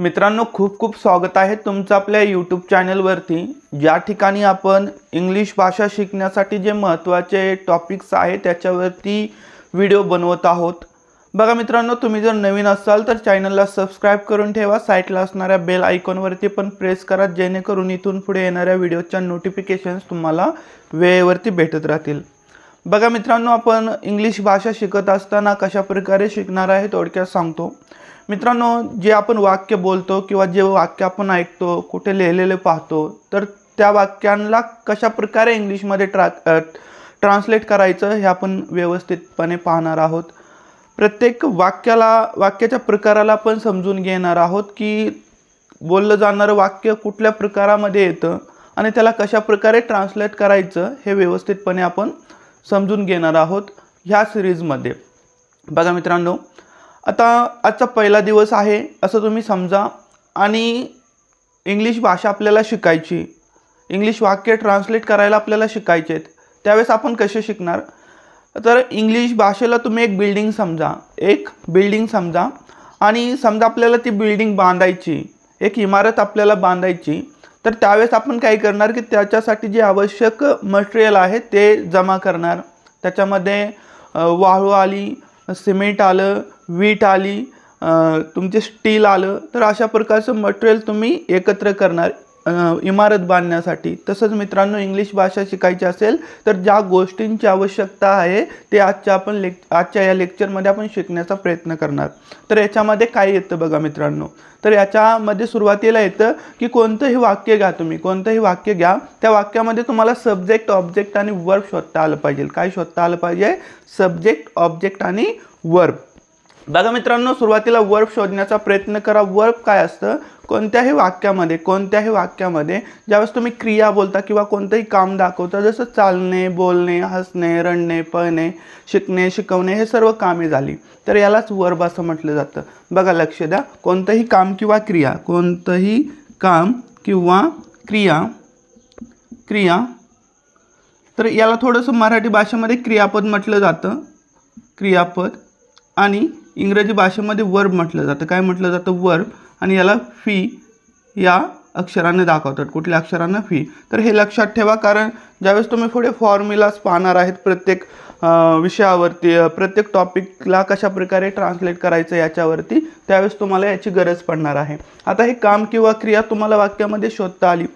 मित्रांनो खूप खूप स्वागत आहे तुमचं आपल्या यूट्यूब चॅनलवरती ज्या ठिकाणी आपण इंग्लिश भाषा शिकण्यासाठी जे महत्त्वाचे टॉपिक्स आहे त्याच्यावरती व्हिडिओ बनवत आहोत. बघा मित्रांनो तुम्ही जर नवीन असाल तर चॅनलला सबस्क्राईब करून ठेवा. साईटला असणाऱ्या बेल आयकॉनवरती पण प्रेस करा जेणेकरून इथून पुढे येणाऱ्या व्हिडिओच्या नोटिफिकेशन्स तुम्हाला वेळेवरती भेटत राहतील. बघा मित्रांनो आपण इंग्लिश भाषा शिकत असताना कशा प्रकारे शिकणार आहे थोडक्यात सांगतो. मित्रांनो जे आपण वाक्य बोलतो किंवा जे वाक्य आपण ऐकतो कुठे लिहिलेले पाहतो तर त्या वाक्यांना कशा प्रकारे इंग्लिशमध्ये ट्रा ट्रान्सलेट करायचं हे आपण व्यवस्थितपणे पाहणार आहोत. प्रत्येक वाक्याला वाक्याच्या प्रकाराला आपण समजून घेणार आहोत की बोललं जाणारं वाक्य कुठल्या प्रकारामध्ये येतं आणि त्याला कशा प्रकारे ट्रान्सलेट करायचं हे व्यवस्थितपणे आपण समजून घेणार आहोत ह्या सिरीजमध्ये बघा मित्रांनो आता आजचा पहिला दिवस आहे असं तुम्ही समजा. आणि इंग्लिश भाषा आपल्याला शिकायची. इंग्लिश वाक्य ट्रान्सलेट करायला आपल्याला शिकायचे आहेत. त्यावेळेस आपण कसे शिकणार? तर इंग्लिश भाषेला तुम्ही एक बिल्डिंग समजा. एक बिल्डिंग समजा. आणि समजा आपल्याला ती बिल्डिंग बांधायची. एक इमारत आपल्याला बांधायची. तर त्यावेळेस आपण काय करणार की त्याच्यासाठी जे आवश्यक मटेरियल आहे ते जमा करणार. त्याच्यामध्ये वाळू आली सिमेंट आलं वीट आली तुमचे स्टील आलं तर अशा प्रकारचं मटेरियल तुम्ही एकत्र करणार. इमारत बांधण्यासाठी. तसंच मित्रांनो इंग्लिश भाषा शिकायची असेल तर ज्या गोष्टींची आवश्यकता आहे ते आजच्या आपण लेक् आजच्या या लेक्चरमध्ये आपण शिकण्याचा प्रयत्न करणार. तर याच्यामध्ये काय येतं बघा मित्रांनो? तर याच्यामध्ये सुरुवातीला येतं की कोणतंही वाक्य घ्या तुम्ही. कोणतंही वाक्य घ्या. त्या वाक्यामध्ये तुम्हाला सब्जेक्ट ऑब्जेक्ट आणि वर्ब शोधता आलं पाहिजे. काय शोधता आलं पाहिजे? सब्जेक्ट ऑब्जेक्ट आणि वर्ब बघा मित्रांनो सुरुवातीला वर्ब शोधण्याचा प्रयत्न करा. वर्ब काय असतं? कोणत्याही वाक्यामध्ये कोणत्याही वाक्यामध्ये ज्यावेळेस तुम्ही क्रिया बोलता किंवा कोणतंही काम दाखवता जसं चालणे बोलणे हसणे रडणे पळणे शिकणे शिकवणे हे सर्व कामे झाली. तर यालाच वर्ब असं म्हटलं जातं. बघा लक्ष द्या. कोणतंही काम किंवा क्रिया कोणतंही काम किंवा क्रिया क्रिया. तर याला थोडंसं मराठी भाषेमध्ये क्रियापद म्हटलं जातं. क्रियापद आणि इंग्रजी भाषेमध्ये वर्ब म्हटलं जातं. काय म्हटलं जातं? वर्ब आणि याला फी या अक्षराने दाखवतात. कुठल्या अक्षरांना? फी तर हे लक्षात ठेवा कारण ज्यावेळेस तुम्ही पुढे फॉर्म्युलाज पाहणार आहेत प्रत्येक विषयावरती प्रत्येक टॉपिकला कशा प्रकारे ट्रान्सलेट करायचं याच्यावरती त्यावेळेस तुम्हाला याची गरज पडणार आहे. आता हे काम किंवा क्रिया तुम्हाला वाक्यामध्ये शोधता आली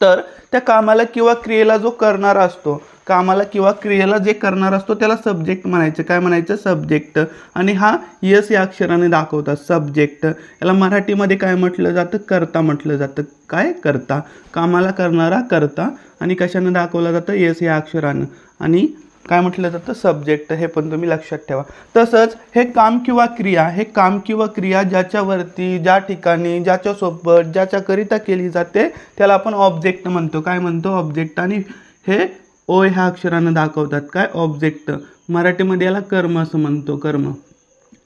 तर त्या कामाला किंवा क्रियेला जो करणारा असतो कामाला किंवा क्रियेला जे करणार असतो त्याला सब्जेक्ट म्हणायचं. काय म्हणायचं? सब्जेक्ट आणि हा यस या अक्षराने दाखवतात. सब्जेक्ट याला मराठीमध्ये काय म्हटलं जातं? करता म्हटलं जातं. काय? करता. कामाला करणारा करता आणि कशानं दाखवलं जातं? यस या अक्षरानं. आणि काय म्हटलं जातं? सब्जेक्ट हे पण तुम्ही लक्षात ठेवा. तसंच हे काम किंवा क्रिया हे काम किंवा क्रिया ज्याच्यावरती ज्या ठिकाणी ज्याच्यासोबत ज्याच्याकरिता केली जाते त्याला आपण ऑब्जेक्ट म्हणतो. काय म्हणतो? ऑब्जेक्ट आणि हे ओ ह्या अक्षरानं दाखवतात काय? ऑब्जेक्ट मराठीमध्ये याला कर्म असं म्हणतो कर्म.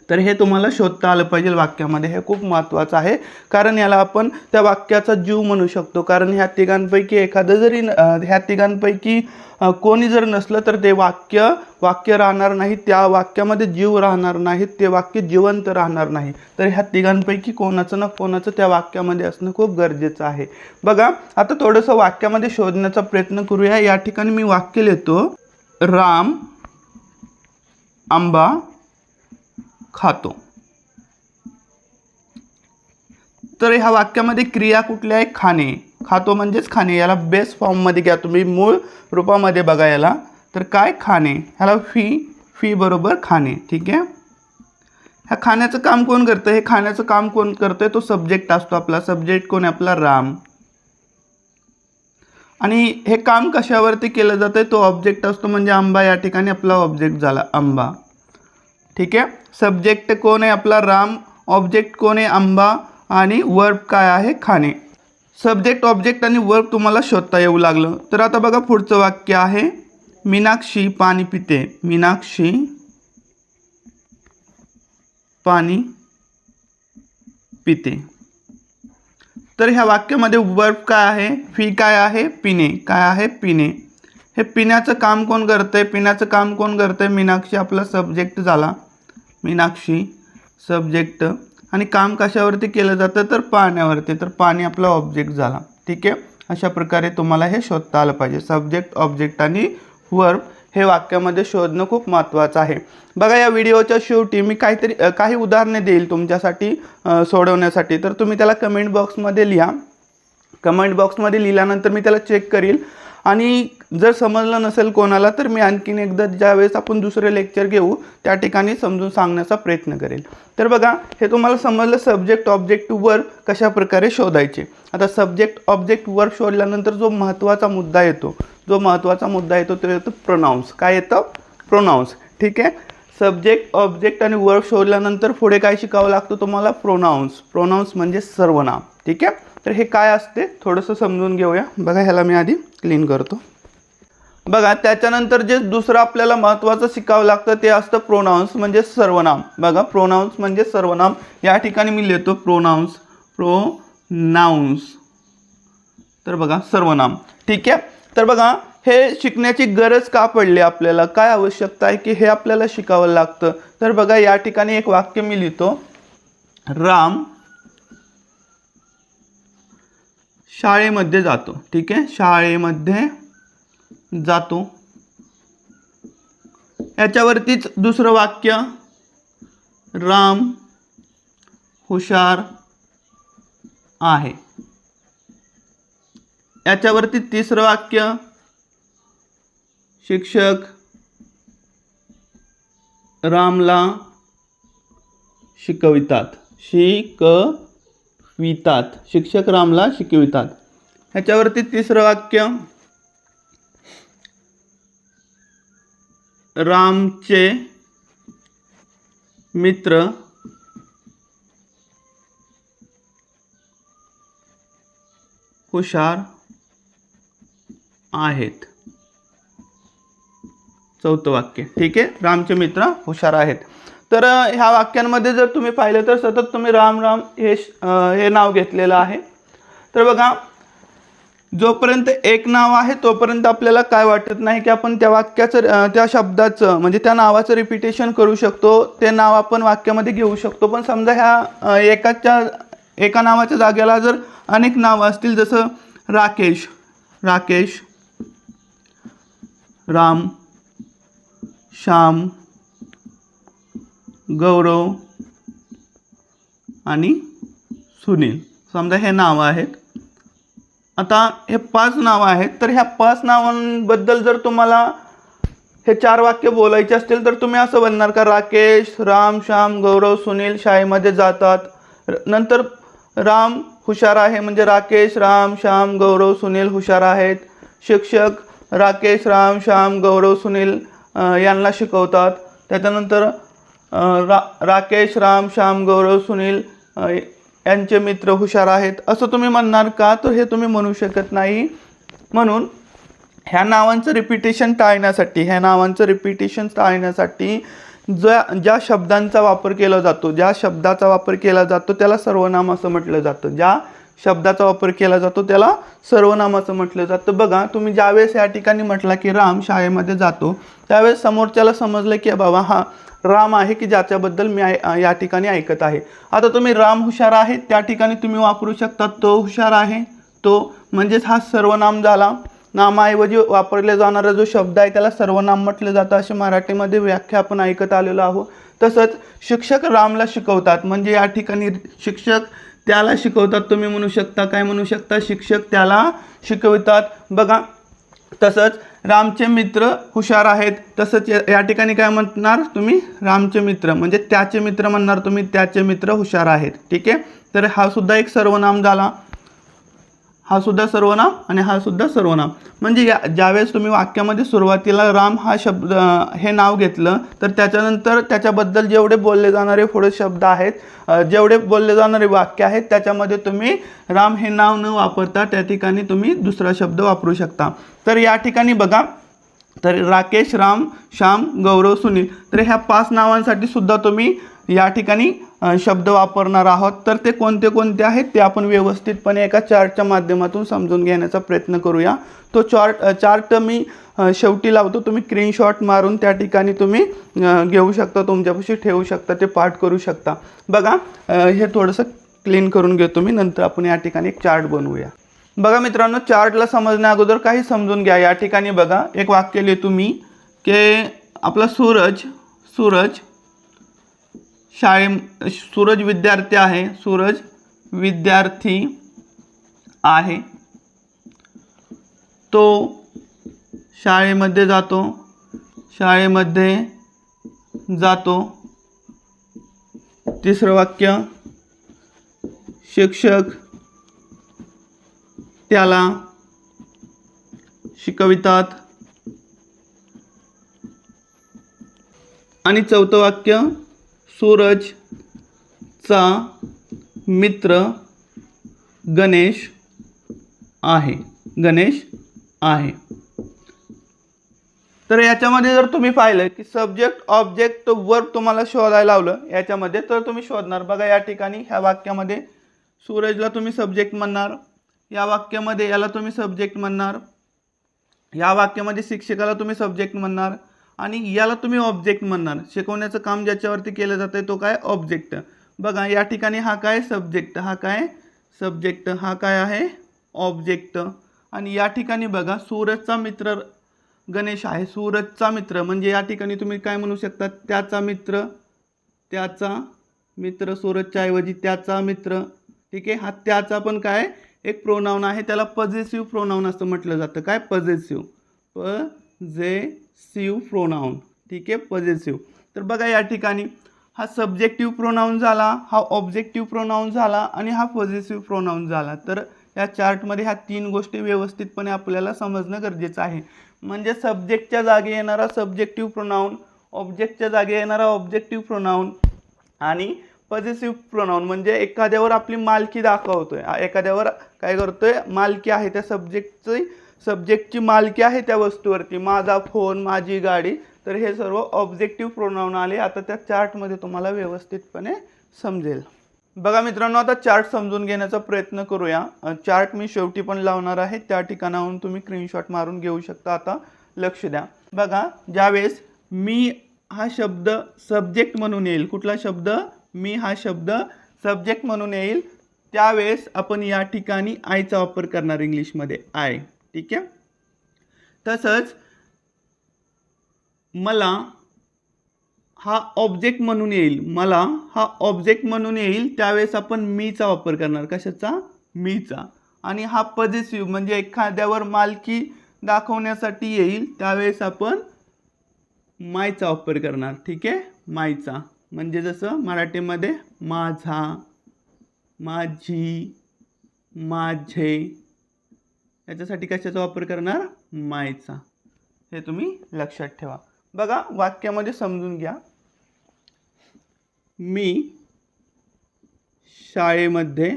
तर हे तुम्हाला शोधता आलं पाहिजे वाक्यामध्ये. हे खूप महत्त्वाचं आहे. कारण याला आपण त्या वाक्याचा जीव म्हणू शकतो. कारण ह्या तिघांपैकी एखादं जरी ह्या तिघांपैकी कोणी जर नसलं तर ते वाक्य वाक्य राहणार नाही त्या वाक्यामध्ये जीव राहणार नाही ते वाक्य जिवंत राहणार नाही. तर ह्या तिघांपैकी कोणाचं ना कोणाचं त्या वाक्यामध्ये असणं खूप गरजेचं आहे. बघा आता थोडंसं वाक्यामध्ये शोधण्याचा प्रयत्न करूया. या ठिकाणी मी वाक्य लिहितो. राम आंबा खातो. तर ह्या वाक्यामध्ये क्रिया कुठल्या आहे? खाणे. खातो म्हणजेच खाणे. याला बेस फॉर्ममध्ये घ्या तुम्ही. मूळ रूपामध्ये बघा याला. तर काय? खाणे. ह्याला फी फी बरोबर खाणे. ठीक आहे? ह्या खाण्याचं काम कोण करतं? हे खाण्याचं काम कोण करतंय? तो सब्जेक्ट असतो आपला. सब्जेक्ट कोण आहे? आपला राम. आणि हे काम कशावरती केलं जातं तो ऑब्जेक्ट असतो म्हणजे आंबा. या ठिकाणी आपला ऑब्जेक्ट झाला आंबा. ठीक आहे? सब्जेक्ट कोण आहे आपला राम ऑब्जेक्ट कोण आहे आंबा आणि वर्ब काय आहे? खाणे. सब्जेक्ट ऑब्जेक्ट आणि वर्ब तुम्हाला शोधता येऊ लागलं. तर आता बघा पुढचं वाक्य आहे. मीनाक्षी पाणी पिते. मीनाक्षी पाणी पिते. तर ह्या वाक्यामध्ये वर्ब काय आहे? फी काय आहे? पिणे. काय आहे? पिणे. हे पिण्याचं काम कोण करतंय? पिण्याचं काम कोण करतंय? मीनाक्षी आपला सब्जेक्ट झाला. मीनाक्षी सब्जेक्ट आणि काम कशावरती केलं जातं तर पाण्यावरती. तर पाणी आपला ऑब्जेक्ट झाला. ठीक आहे? अशा प्रकारे तुम्हाला हे शोधता आलं पाहिजे. सब्जेक्ट ऑब्जेक्ट आणि वर्ब हे वाक्यामध्ये शोधणं खूप महत्त्वाचं आहे. बघा या व्हिडिओच्या शेवटी मी काहीतरी काही उदाहरणे देईल तुमच्यासाठी सोडवण्यासाठी. तर तुम्ही त्याला कमेंट बॉक्समध्ये लिहा. कमेंट बॉक्समध्ये लिहिल्यानंतर मी त्याला चेक करील. आणि जर समजलं नसेल कोणाला तर मी आणखीन एकदा ज्यावेळेस आपण दुसरे लेक्चर घेऊ त्या ठिकाणी समजून सांगण्याचा प्रयत्न करेल. तर बघा हे तुम्हाला समजलं सब्जेक्ट ऑब्जेक्ट वर्क कशा प्रकारे शोधायचे. आता सब्जेक्ट ऑब्जेक्ट वर्क शोधल्यानंतर जो महत्त्वाचा मुद्दा येतो जो महत्त्वाचा मुद्दा येतो तो येतो प्रोनाऊन्स काय येतं? प्रोनाऊन्स ठीक आहे? सब्जेक्ट ऑब्जेक्ट आणि वर्क शोधल्यानंतर पुढे काय शिकावं लागतं तुम्हाला? प्रोनाऊन्स प्रोनाऊन्स म्हणजे सर्वनाम. ठीक आहे? तर हे काय असते? थोडंसं समजून घेऊया. बघा ह्याला मी आधी क्लीन करतो. बघा त्याच्यानंतर जे दुसरं आपल्याला महत्त्वाचं शिकावं लागतं ते असतं प्रोनाऊन्स म्हणजे सर्वनाम. बघा प्रोनाऊन्स म्हणजे सर्वनाम. या ठिकाणी मी लिहितो प्रोनाऊन्स प्रोनाऊन्स तर बघा सर्वनाम. ठीक आहे? तर बघा हे शिकण्याची गरज का पडली आपल्याला? काय आवश्यकता आहे की हे आपल्याला शिकावं लागतं? तर बघा या ठिकाणी एक वाक्य मी लिहितो. राम शाळेमध्ये जातो. ठीक आहे? शाळेमध्ये जातो. याच्यावरतीच दुसरं वाक्य राम हुशार आहे. याच्यावरती तिसरं वाक्य शिक्षक रामला शिकवितात. शिकवितात. शिक्षक रामला शिकवितात. ह्याच्यावरती तिसरं वाक्य रामचे मित्र हुशार आहेत. चौथं वाक्य. ठीक आहे? रामचे मित्र हुशार आहेत. तर ह्या वाक्यांमध्ये जर तुम्ही पाहिलं तर सतत तुम्ही राम राम हे हे नाव घेतलेलं आहे. तर बघा जोपर्यंत एक नाव आहे तोपर्यंत आपल्याला काय वाटत नाही की आपण त्या वाक्याचं त्या शब्दाचं म्हणजे त्या नावाचं रिपिटेशन करू शकतो. ते नाव आपण वाक्यामध्ये घेऊ शकतो. पण समजा ह्या एकाच्या एका नावाच्या जागेला जर अनेक नावं असतील जसं राकेश राकेश राम श्याम गौरव आणि सुनील. समजा हे नावं आहेत. आता हे पाच नावं आहेत तर ह्या पाच नावांबद्दल जर तुम्हाला हे चार वाक्य बोलायचे असतील तर तुम्ही असं म्हणणार का राकेश राम श्याम गौरव सुनील शाळेमध्ये जातात. र- नंतर राम हुशार आहे म्हणजे राकेश राम श्याम गौरव सुनील हुशार आहेत. शिक्षक राकेश राम श्याम गौरव सुनील यांना शिकवतात. त्याच्यानंतर रा राकेश राम श्याम गौरव सुनील यांचे मित्र हुशार आहेत. असं तुम्ही म्हणणार का? तर हे तुम्ही म्हणू शकत नाही. म्हणून ह्या नावांचं रिपिटेशन टाळण्यासाठी ह्या नावांचं रिपिटेशन टाळण्यासाठी ज्या ज्या शब्दांचा वापर केला जातो ज्या शब्दाचा वापर केला जातो त्याला सर्वनाम असं म्हटलं जातं. ज्या शब्दाचा वापर केला जातो त्याला सर्वनाम असं म्हटलं जातं. बघा तुम्ही ज्यावेळेस या ठिकाणी म्हटला की राम शाळेमध्ये जातो त्यावेळेस समोरच्याला समजलं की बाबा हा राम आहे की ज्याच्याबद्दल मी या ठिकाणी ऐकत आहे. आता तुम्ही राम हुशार आहे त्या ठिकाणी तुम्ही वापरू शकता तो हुशार आहे. तो म्हणजेच हा सर्वनाम झाला. नामाऐवजी वापरला जाणारा जो शब्द आहे त्याला सर्वनाम म्हटलं जातं. असे मराठीमध्ये व्याख्या आपण ऐकत आलेलो आहोत. तसंच शिक्षक रामला शिकवतात. म्हणजे या ठिकाणी शिक्षक त्याला शिकवतात. तुम्ही म्हणू शकता काय म्हणू शकता? शिक्षक त्याला शिकवतात. बघा तसंच रामचे मित्र हुशार आहेत. तसंच या या ठिकाणी काय म्हणणार तुम्ही? रामचे मित्र. म्हणजे त्याचे मित्र म्हणणार तुम्ही त्याचे मित्र हुशार आहेत. ठीक आहे? तर हा सुद्धा एक सर्वनाम झाला. हा सुद्धा सर्वनाम आणि हा सुद्धा सर्वनाम. म्हणजे या ज्यावेळेस तुम्ही वाक्यामध्ये सुरुवातीला राम हा शब्द हे नाव घेतलं तर त्याच्यानंतर त्याच्याबद्दल जेवढे बोलले जाणारे पुढे शब्द आहेत जेवढे बोलले जाणारे वाक्य आहेत त्याच्यामध्ये तुम्ही राम हे नाव न वापरता त्या ठिकाणी तुम्ही दुसरा शब्द वापरू शकता. तर या ठिकाणी बघा तर राकेश राम श्याम गौरव सुनील तर ह्या पाच नावांसाठी सुद्धा तुम्ही या ठिकाणी शब्द वापरणार आहोत. तर ते कोणते कोणते आहेत ते आपण व्यवस्थितपणे एका चार्टच्या माध्यमातून समजून घेण्याचा प्रयत्न करूया. तो चार्ट चार्ट मी शेवटी लावतो. तुम्ही स्क्रीनशॉट मारून त्या ठिकाणी तुम्ही घेऊ शकता तुमच्यापाशी ठेवू शकता ते पाठ करू शकता. बघा हे थोडंसं क्लीन करून घेतो मी. नंतर आपण या ठिकाणी एक चार्ट बनवूया. बघा मित्रांनो चार्टला समजण्या अगोदर काही समजून घ्या. या ठिकाणी बघा एक वाक्य लिहितो मी की आपला सूरज सूरज शाळे सूरज विद्यार्थी आहे सूरज विद्यार्थी आहे. तो शाळेमध्ये जातो शाळेमध्ये जातो. तिसरं वाक्य शिक्षक त्याला शिकवितात. आणि चौथं वाक्य सूरजचा मित्र गणेश आहे. गणेश आहे. तर याच्यामध्ये जर तुम्ही पाहिलं की सब्जेक्ट ऑब्जेक्ट वर्ब तुम्हाला शोधायला लावलं याच्यामध्ये तर तुम्ही शोधणार. बघा या ठिकाणी ह्या वाक्यामध्ये सूरजला तुम्ही सब्जेक्ट म्हणणार. या वाक्यामध्ये याला तुम्ही सब्जेक्ट म्हणणार. या वाक्यामध्ये शिक्षकाला तुम्ही सब्जेक्ट म्हणणार. आणि याला तुम्ही ऑब्जेक्ट म्हणणार. शिकवण्याचं काम ज्याच्यावरती केलं जातं आहे तो काय ऑब्जेक्ट बघा या ठिकाणी हा काय सब्जेक्ट हा काय सब्जेक्ट हा काय आहे ऑब्जेक्ट आणि या ठिकाणी बघा सूरजचा मित्र गणेश आहे. सूरजचा मित्र म्हणजे या ठिकाणी तुम्ही काय म्हणू शकता? त्याचा मित्र त्याचा मित्र सूरजच्या ऐवजी त्याचा मित्र. ठीक आहे? हा त्याचा पण काय एक प्रोनाऊन आहे. त्याला पजेसिव्ह प्रोनाऊन असं म्हटलं जातं. काय? पझेसिव्ह प जे सिव प्रोनाऊन. ठीक आहे? पॉझिटिव्ह तर बघा या ठिकाणी हा सब्जेक्टिव्ह प्रोनाऊन झाला हा ऑब्जेक्टिव्ह प्रोनाऊन झाला आणि हा पॉझिटिव्ह प्रोनाऊन झाला. तर या चार्टमध्ये ह्या तीन गोष्टी व्यवस्थितपणे आपल्याला समजणं गरजेचं आहे. म्हणजे सब्जेक्टच्या जागी येणारा सब्जेक्टिव्ह प्रोनाऊन ऑब्जेक्टच्या जागी येणारा ऑब्जेक्टिव्ह प्रोनाऊन आणि पॉझिटिव्ह प्रोनाऊन. म्हणजे एखाद्यावर आपली मालकी दाखवतोय. आहे एखाद्यावर काय करतोय? मालकी आहे त्या सब्जेक्टची सब्जेक्टची मालकी आहे त्या वस्तूवरती. माझा फोन माझी गाडी तर हे सर्व ऑब्जेक्टिव्ह प्रोनाऊन आले. आता त्या चार्टमध्ये तुम्हाला व्यवस्थितपणे समजेल. बघा मित्रांनो आता चार्ट समजून घेण्याचा प्रयत्न करूया. चार्ट मी शेवटी पण लावणार आहे. त्या ठिकाणाहून तुम्ही स्क्रीनशॉट मारून घेऊ शकता. आता लक्ष द्या. बघा ज्यावेळेस मी हा शब्द सब्जेक्ट म्हणून येईल कुठला शब्द? मी हा शब्द सब्जेक्ट म्हणून येईल त्यावेळेस आपण या ठिकाणी आयचा वापर करणार इंग्लिशमध्ये आय ठीक आहे? तसंच मला हा ऑब्जेक्ट म्हणून येईल. मला हा ऑब्जेक्ट म्हणून येईल त्यावेळेस आपण मीचा वापर करणार. कशाचा? मीचा आणि हा पजेसिव्ह म्हणजे एखाद्यावर मालकी दाखवण्यासाठी येईल त्यावेळेस आपण मायचा वापर करणार. ठीक आहे? मायचा म्हणजे जसं मराठीमध्ये माझा माझी माझे याच्यासाठी कशाचा वापर करणार? मायचा. हे तुम्ही लक्षात ठेवा. बघा वाक्यामध्ये समजून घ्या. मी शाळेमध्ये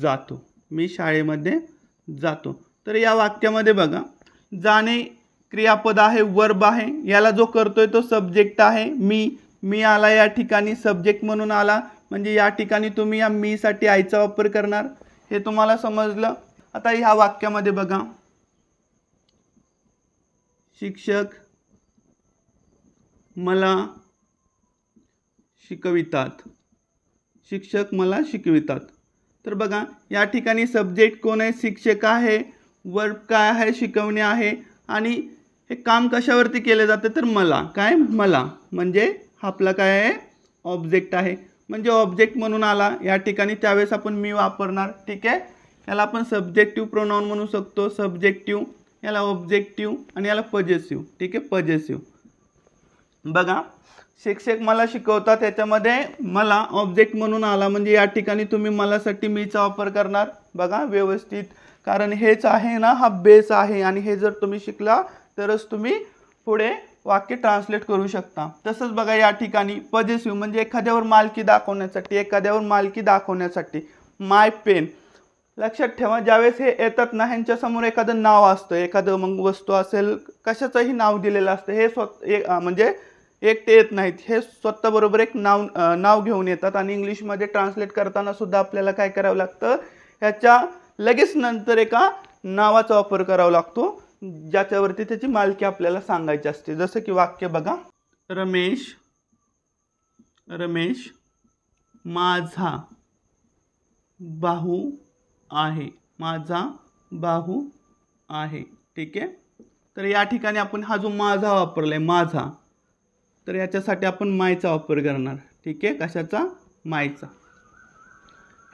जातो. मी शाळेमध्ये जातो. तर या वाक्यामध्ये बघा जाणे क्रियापद आहे वर्ब आहे. याला जो करतोय तो सब्जेक्ट आहे. मी मी आला या ठिकाणी सब्जेक्ट म्हणून आला. म्हणजे या ठिकाणी तुम्ही या मीसाठी आयचा वापर करणार. हे तुम्हाला समजलं? आता ह्या वाक्यामध्ये बघा. शिक्षक मला शिकवितात. शिक्षक मला शिकवितात. तर बघा या ठिकाणी सब्जेक्ट कोण आहे? शिक्षक आहे. वर्ब काय आहे? शिकवणे आहे. आणि हे काम कशावरती केले जाते? तर मला. काय? मला. म्हणजे हा आपला काय आहे? ऑब्जेक्ट आहे. म्हणजे ऑब्जेक्ट म्हणून आला. या ठिकाणी त्यावेळेस आपण मी वापरणार. ठीक आहे? याला आपण सब्जेक्टिव्ह प्रोनाऊन म्हणू शकतो सब्जेक्टिव्ह याला ऑब्जेक्टिव्ह आणि याला पजेसिव्ह ठीक आहे? पजेसिव्ह बघा शिक्षक मला शिकवतात त्याच्यामध्ये मला ऑब्जेक्ट म्हणून आला. म्हणजे या ठिकाणी तुम्ही मलासाठी मीचा वापर करणार. बघा व्यवस्थित. कारण हेच आहे ना हा बेस आहे. आणि हे जर तुम्ही शिकला तरच तुम्ही पुढे वाक्य ट्रान्सलेट करू शकता. तसंच बघा या ठिकाणी पजेसिव्ह म्हणजे एखाद्यावर मालकी दाखवण्यासाठी एखाद्यावर मालकी दाखवण्यासाठी. माय पेन लक्षात ठेवा ज्यावेळेस हे येतात ना ह्यांच्यासमोर एखादं नाव असतं एखादं मग वस्तू असेल कशाचंही नाव दिलेलं असतं हे स्वत ए- म्हणजे एकटे येत नाहीत. हे स्वतःबरोबर एक नाव नाव घेऊन येतात आणि इंग्लिशमध्ये ट्रान्सलेट करताना सुद्धा आपल्याला काय करावं लागतं? ह्याच्या लगेच नंतर एका नावाचा वापर करावा लागतो ज्याच्यावरती त्याची मालकी आपल्याला सांगायची असते. जसं की वाक्य बघा. रमेश रमेश माझा बाहू आहे. माझा बाहू आहे. ठीक आहे? तर या ठिकाणी आपण हा जो माझा वापरला आहे माझा तर याच्यासाठी आपण मायचा वापर करणार. ठीक आहे? कशाचा? मायचा.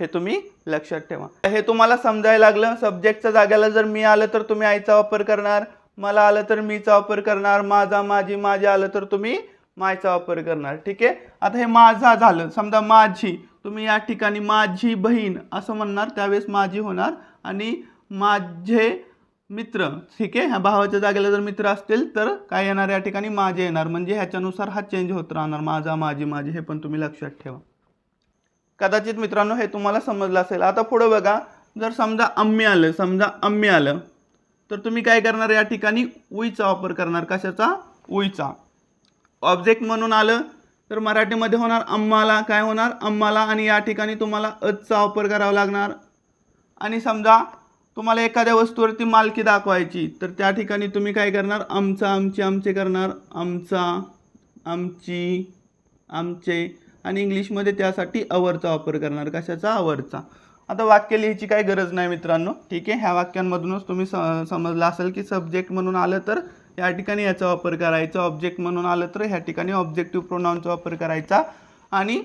हे तुम्ही लक्षात ठेवा. हे तुम्हाला समजायला लागलं? सब्जेक्टच्या जाग्याला जर मी आलं तर तुम्ही आईचा वापर करणार. मला आलं तर मीचा वापर करणार. माझा माझी माझी आलं तर तुम्ही मायचा वापर करणार. ठीक आहे? आता हे माझा झालं. समजा माझी तुम्ही या ठिकाणी माझी बहीण असं म्हणणार त्यावेळेस माझी होणार आणि माझे मित्र ठीक आहे? ह्या भावाच्या जागेला जर मित्र असतील तर काय येणार? या ठिकाणी माझे येणार. म्हणजे ह्याच्यानुसार हा चेंज होत राहणार. माझा माझी माझी हे पण तुम्ही लक्षात ठेवा. कदाचित मित्रांनो हे तुम्हाला समजलं असेल. आता पुढं बघा. जर समजा आम्ही आलं समजा आम्ही आलं तर तुम्ही काय करणार? या ठिकाणी उईचा वापर करणार. कशाचा? उईचा. ऑब्जेक्ट म्हणून आलं तर मराठीमध्ये होणार आम्हाला काय होणार? आम्हाला आणि या ठिकाणी तुम्हाला अचचा वापर करावा लागणार. आणि समजा तुम्हाला एखाद्या वस्तूवरती मालकी दाखवायची तर त्या ठिकाणी तुम्ही काय करणार? आमचा आमचे आमचे करणार. आमचा आमची आमचे. आणि इंग्लिशमध्ये त्यासाठी अवरचा वापर करणार. कशाचा? अवरचा आता वाक्य लिहायची काही गरज नाही मित्रांनो. ठीक आहे? ह्या वाक्यांमधूनच तुम्ही स समजलं असेल की सब्जेक्ट म्हणून आलं तर या ठिकाणी याचा वापर करायचा ऑब्जेक्ट म्हणून आलं तर ह्या ठिकाणी ऑब्जेक्टिव्ह प्रोनाऊनचा वापर करायचा. आणि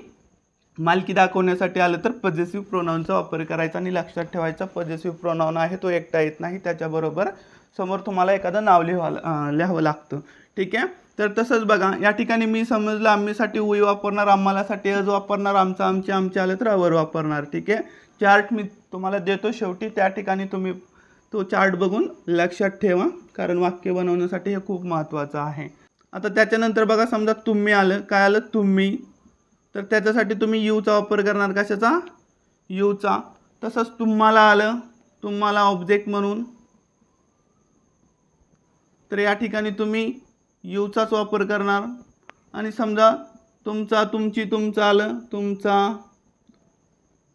मालकी दाखवण्यासाठी आलं तर पजेसिव्ह प्रोनाऊनचा वापर करायचा आणि लक्षात ठेवायचा पजेसिव्ह प्रोनाऊन आहे तो एकटा येत नाही त्याच्याबरोबर समोर तुम्हाला एखादं नाव लिहावं लिहावं लागतं. ठीक आहे? तर तसंच बघा या ठिकाणी मी समजलं आम्हीसाठी उई वापरणार आम्हालासाठी अज वापरणार आमचं आमचे आमचे आलं तर अवर वापरणार. ठीक आहे? चार्ट मी तुम्हाला देतो शेवटी त्या ठिकाणी तुम्ही तो चार्ट बघून लक्षात ठेवा. कारण वाक्य बनवण्यासाठी हे खूप महत्त्वाचं आहे. आता त्याच्यानंतर बघा समजा तुम्ही आलं काय आलं? तुम्ही. तर त्याच्यासाठी तुम्ही यूचा वापर करणार कशाचा? यूचा. तसंच तुम्हाला आलं तुम्हाला ऑब्जेक्ट म्हणून. तर या ठिकाणी तुम्ही यूचाच वापर करणार. आणि समजा तुमचा तुमची तुमचं आलं तुमचा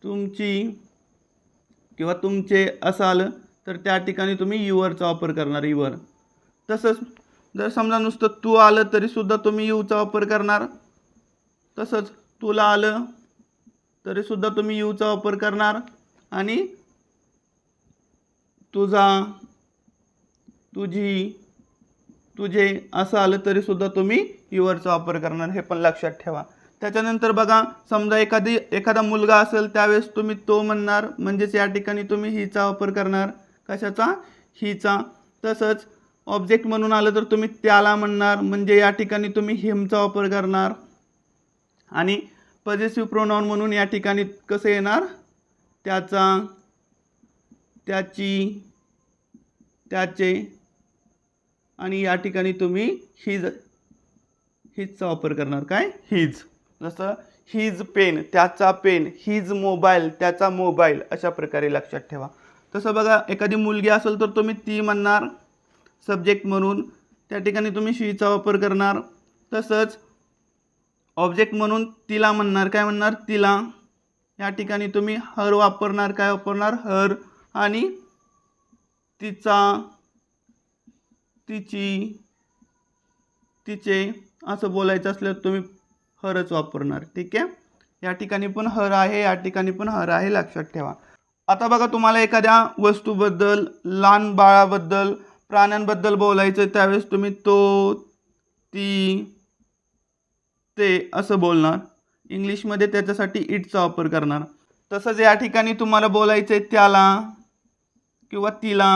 तुमची किंवा तुमचे असं आलं तर त्या ठिकाणी तुम्ही युअरचा वापर करणार युअर तसंच जर समजा नुसतं तू आलं तरीसुद्धा तुम्ही यूचा वापर करणार. तसंच तुला आलं तरीसुद्धा तुम्ही यूचा वापर करणार. आणि तुझा तुझी तुझे असं आलं तरीसुद्धा तुम्ही युअरचा वापर करणार हे पण लक्षात ठेवा. त्याच्यानंतर बघा समजा एखादी एखादा मुलगा असेल त्यावेळेस तुम्ही तो म्हणणार म्हणजेच या ठिकाणी तुम्ही हिचा वापर करणार. कशाचा? हीचा. तसंच ऑब्जेक्ट म्हणून आलं तर तुम्ही त्याला म्हणणार म्हणजे या ठिकाणी तुम्ही हिमचा वापर करणार. आणि पॉझिटिव्ह प्रोनाऊन म्हणून या ठिकाणी कसं येणार? त्याचा त्याची त्याचे आणि या ठिकाणी तुम्ही हिज हिजचा वापर करणार. काय? हिज जसं हिज पेन त्याचा पेन हिज मोबाईल त्याचा मोबाईल अशा प्रकारे लक्षात ठेवा. तसं बघा एखादी मुलगी असेल तर तुम्ही ती म्हणणार सब्जेक्ट म्हणून. त्या ठिकाणी तुम्ही शीचा वापर करणार. तसंच ऑब्जेक्ट म्हणून तिला म्हणणार. काय म्हणणार? तिला. या ठिकाणी तुम्ही हर वापरणार. काय वापरणार? हर आणि तिचा तिची तिचे असं बोलायचं असलं तुम्ही हरच वापरणार. ठीक आहे? या ठिकाणी पण हर आहे या ठिकाणी पण हर आहे. लक्षात ठेवा. आता बघा तुम्हाला एखाद्या वस्तूबद्दल लहान बाळाबद्दल प्राण्यांबद्दल बोलायचं आहे त्यावेळेस तुम्ही तो ती ते असं बोलणार. इंग्लिशमध्ये त्याच्यासाठी इटचा वापर करणार. तसंच या ठिकाणी तुम्हाला बोलायचं आहे त्याला किंवा तिला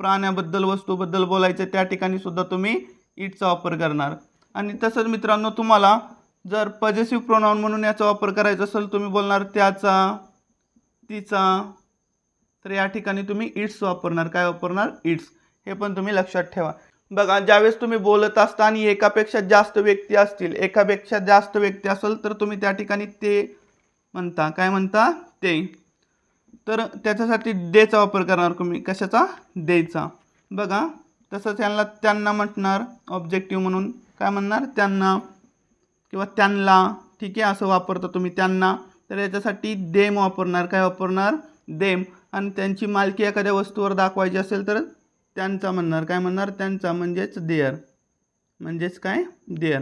प्राण्याबद्दल वस्तूबद्दल बोलायचं आहे त्या ठिकाणी सुद्धा तुम्ही इटचा वापर करणार. आणि तसंच मित्रांनो तुम्हाला जर पॉझिटिव्ह प्रोनाऊन म्हणून याचा वापर करायचा असेल तुम्ही बोलणार त्याचा तिचा. तर या ठिकाणी तुम्ही इट्स वापरणार. काय वापरणार? इट्स हे पण तुम्ही लक्षात ठेवा. बघा ज्यावेळेस तुम्ही बोलत असता आणि एकापेक्षा जास्त व्यक्ती असतील एकापेक्षा जास्त व्यक्ती असेल तर तुम्ही त्या ठिकाणी ते म्हणता. काय म्हणता? ते. तर त्याच्यासाठी डेचा वापर करणार तुम्ही. कशाचा? देचा. बघा तसंच यांना त्यांना म्हटणार ऑब्जेक्टिव्ह म्हणून. काय म्हणणार? त्यांना किंवा त्यांना. ठीक आहे असं वापरता तुम्ही त्यांना. तर याच्यासाठी देम वापरणार. काय वापरणार? देम. आणि त्यांची मालकी एखाद्या वस्तूवर दाखवायची असेल तर त्यांचा म्हणणार. काय म्हणणार? त्यांचा म्हणजेच देअर. म्हणजेच काय? देअर.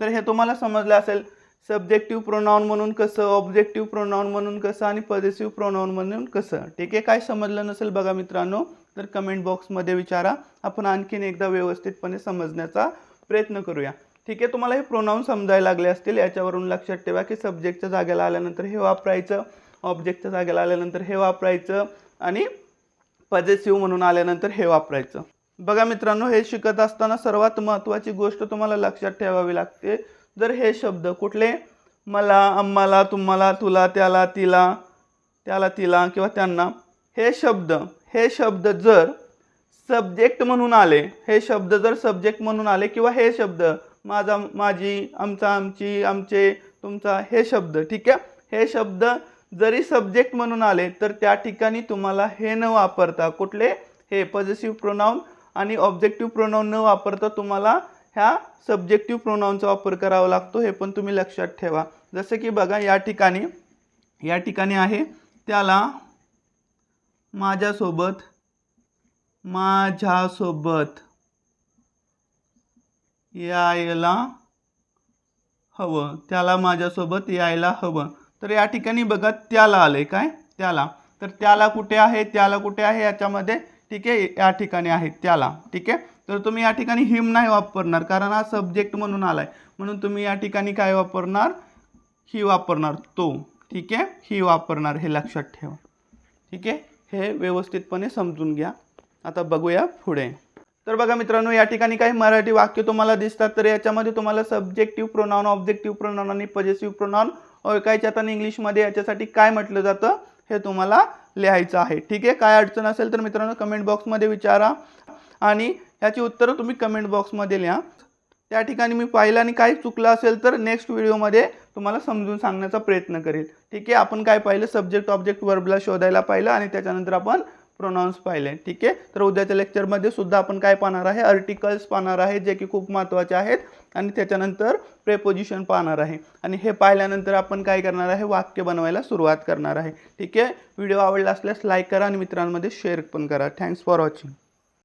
तर हे तुम्हाला समजलं असेल. सब्जेक्टिव्ह प्रोनाऊन म्हणून कसं ऑब्जेक्टिव्ह प्रोनाऊन म्हणून कसं आणि पॉझिटिव्ह प्रोनाऊन म्हणून कसं. ठीक आहे? काय समजलं नसेल बघा मित्रांनो तर कमेंट बॉक्समध्ये विचारा. आपण आणखीन एकदा व्यवस्थितपणे समजण्याचा प्रयत्न करूया. ठीक आहे तुम्हाला हे प्रोनाऊन समजायला लागले असतील याच्यावरून लक्षात ठेवा की सब्जेक्टच्या जागेला आल्यानंतर हे वापरायचं ऑब्जेक्टच्या जागेला आल्यानंतर हे वापरायचं आणि पजेसिव्ह म्हणून आल्यानंतर हे वापरायचं. बघा मित्रांनो हे शिकत असताना सर्वात महत्त्वाची गोष्ट तुम्हाला लक्षात ठेवावी लागते. जर हे शब्द कुठले? मला आम्हाला तुम्हाला तुला त्याला तिला त्याला तिला किंवा त्यांना हे शब्द हे शब्द जर सब्जेक्ट म्हणून आले हे शब्द जर सब्जेक्ट म्हणून आले किंवा हे शब्द माझा माझी आमचा आमची आमचे तुमचा हे शब्द ठीक आहे? हे शब्द जरी सब्जेक्ट म्हणून आले तर त्या ठिकाणी तुम्हाला हे न वापरता कुठले? हे पॉझिटिव्ह प्रोनाऊन आणि ऑब्जेक्टिव्ह प्रोनाऊन न वापरता तुम्हाला ह्या सब्जेक्टिव्ह प्रोनाऊनचा वापर करावा लागतो हे पण तुम्ही लक्षात ठेवा. जसं की बघा या ठिकाणी या ठिकाणी आहे त्याला माझ्यासोबत माझ्यासोबत. यायला हवं. त्याला माझ्यासोबत यायला हवं. तर या ठिकाणी बघा त्याला आलं आहे काय? त्याला. तर त्याला कुठे आहे? त्याला कुठे आहे? याच्यामध्ये ठीक आहे या ठिकाणी आहे त्याला. ठीक आहे? तर तुम्ही या ठिकाणी हिम नाही वापरणार कारण हा सब्जेक्ट म्हणून आला आहे म्हणून तुम्ही या ठिकाणी काय वापरणार? ही वापरणार तो. ठीक आहे? ही वापरणार हे लक्षात ठेवा. ठीक आहे? हे व्यवस्थितपणे समजून घ्या. आता बघूया पुढे. तर बघा मित्रांनो या ठिकाणी काही मराठी वाक्य तुम्हाला दिसतात तर याच्यामध्ये तुम्हाला सब्जेक्टिव्ह प्रोनाऊन ऑब्जेक्टिव्ह प्रोनाऊन आणि पॉझिटिव्ह प्रोनाऊन ओळखायचे आता इंग्लिशमध्ये याच्यासाठी काय म्हटलं जातं हे तुम्हाला लिहायचं आहे. ठीक आहे? काय अडचण असेल तर मित्रांनो कमेंट बॉक्समध्ये विचारा. आणि याची उत्तरं तुम्ही कमेंट बॉक्समध्ये लिहा. त्या ठिकाणी मी पाहिलं आणि काही चुकलं असेल तर नेक्स्ट व्हिडिओमध्ये तुम्हाला समजून सांगण्याचा प्रयत्न करेल. ठीक आहे? आपण काय पाहिलं? सब्जेक्ट ऑब्जेक्ट वर्बला शोधायला पाहिलं आणि त्याच्यानंतर आपण प्रोनाऊन्स पाहिले. ठीक आहे? तर उद्याच्या लेक्चरमध्ये सुद्धा आपण काय पाहणार आहे? आर्टिकल्स पाहणार आहे जे की खूप महत्त्वाचे आहेत. आणि त्याच्यानंतर प्रेपोजिशन पाहणार आहे. आणि हे पाहिल्यानंतर आपण काय करणार आहे? वाक्य बनवायला सुरुवात करणार आहे. ठीक आहे? व्हिडिओ आवडला असल्यास लाईक करा आणि मित्रांमध्ये शेअर पण करा. Thanks for watching